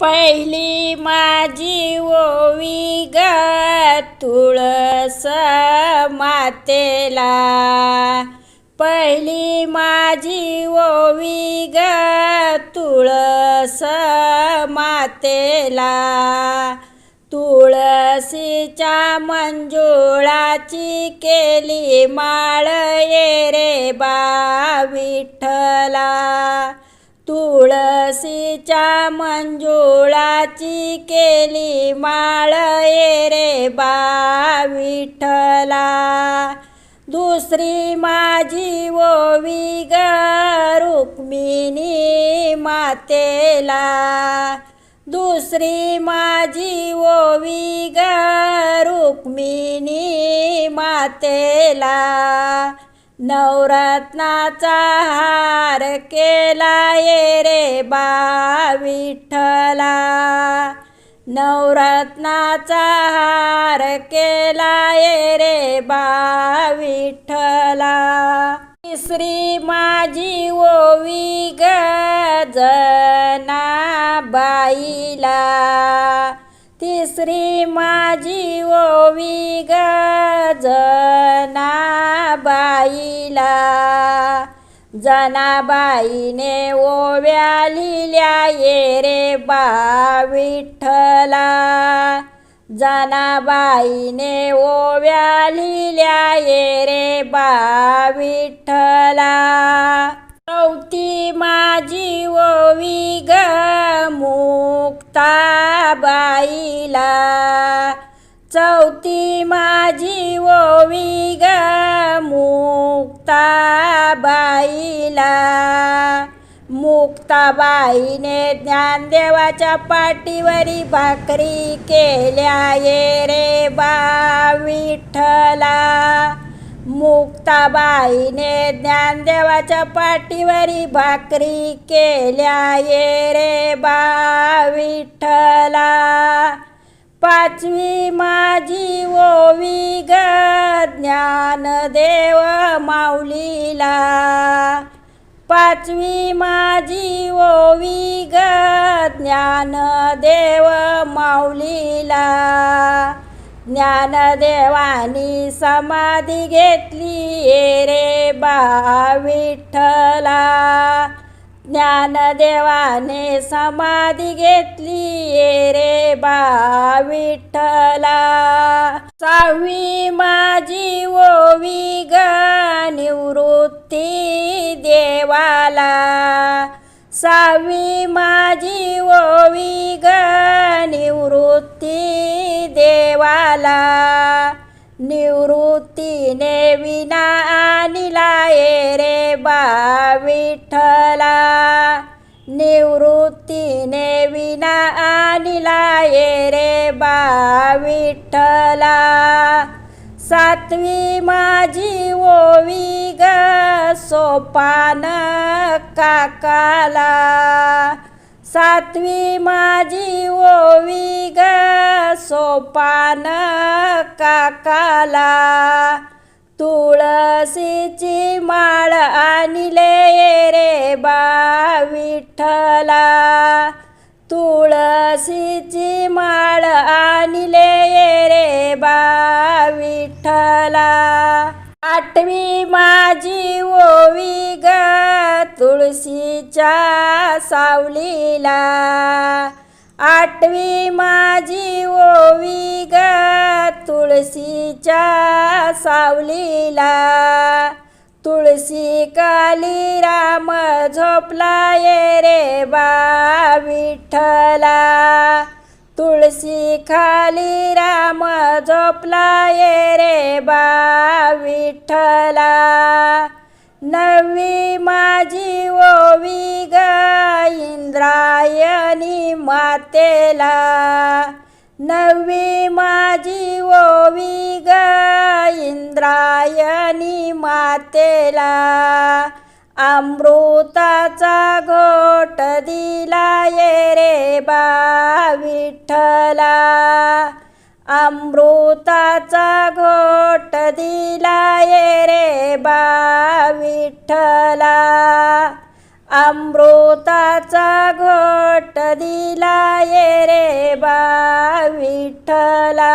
पहिली माझी ओवी ग तुळस मातेला. पहिली माझी ओवी ग तुळस मातेला. तुळशीच्या मंजुळाची केली माळ ये रे बा विठ्ठला. तुळशीच्या मंजुळाची केली माळ ये रे बा विठ्ठला. दुसरी माझी ओवी ग रुक्मिणी मातेला. दुसरी माझी ओवी ग रुक्मिणी मातेला. नवरत्नाचा हार केला ये रे बा विठ्ठला. नवरत्नाचा हार केला ये रे बा विठ्ठला. तिसरी माझी ओवी गजना बाईला तिसरी माझी ओवी गजना जनाबाईने ओव्या लिहिल्या ये रे बा विठ्ठला. जनाबाईने ओव्या लिहिल्या ये रे बा विठ्ठला. चौथी माझी ओवी ग मुक्ताबाईला. चौथी माझी ओवी मुक्ताबाईला. मुक्ताबाईने ज्ञानदेवाच्या पाठीवरी भाकरी केल्या. ये रे बा विठ्ठला. मुक्ताबाईने ज्ञानदेवाच्या पाठीवरी भाकरी केल्या. ये रे बा विठ्ठला. पाचवी माझी ओवी ग ज्ञानदेव माऊलीला. पाचवी माझी ओवी ग ज्ञानदेव माऊलीला. ज्ञानदेवानी समाधी घेतली रे बा विठ्ठला. ज्ञानदेवाने समाधी घेतली रे बा विठ्ठला. सहावी माझी ओवी ग निवृत्ती देवाला. सावी माझी ओवी ग निवृत्ती देवाला. निवृत्तीने विना ये रे बा विठ्ठला. निवृत्तीने विना आणला ये रे बा विठ्ठला. सातवी माझी ओवी ग सोपान काकाला. सातवी माझी ओवी ग सोपान काकाला. तुळसीची माळ आणले रे बा विठ्ठला. तुळसीची माळ आणले रे बा विठ्ठला. आठवी माझी ओवी ग तुळशीच्या सावलीला. आठवी माझी ओवी ग तुळशीच्या सावलीला तुळशी काली राम झोपला ये रे बा विठ्ठला. तुळशी खाली राम झोपला ये रे बा विठ्ठला. नवी माझी ओवी ग इंद्रायणी मातेला. नवी माझी ओवी ग इंद्रायणी मातेला. अमृताचा घोट दिला ये रे बा विठ्ठला. अमृताचा घोट दिला ये रे बा विठ्ठला. अमृताचा घोट दिला ये रे बा विठ्ठला.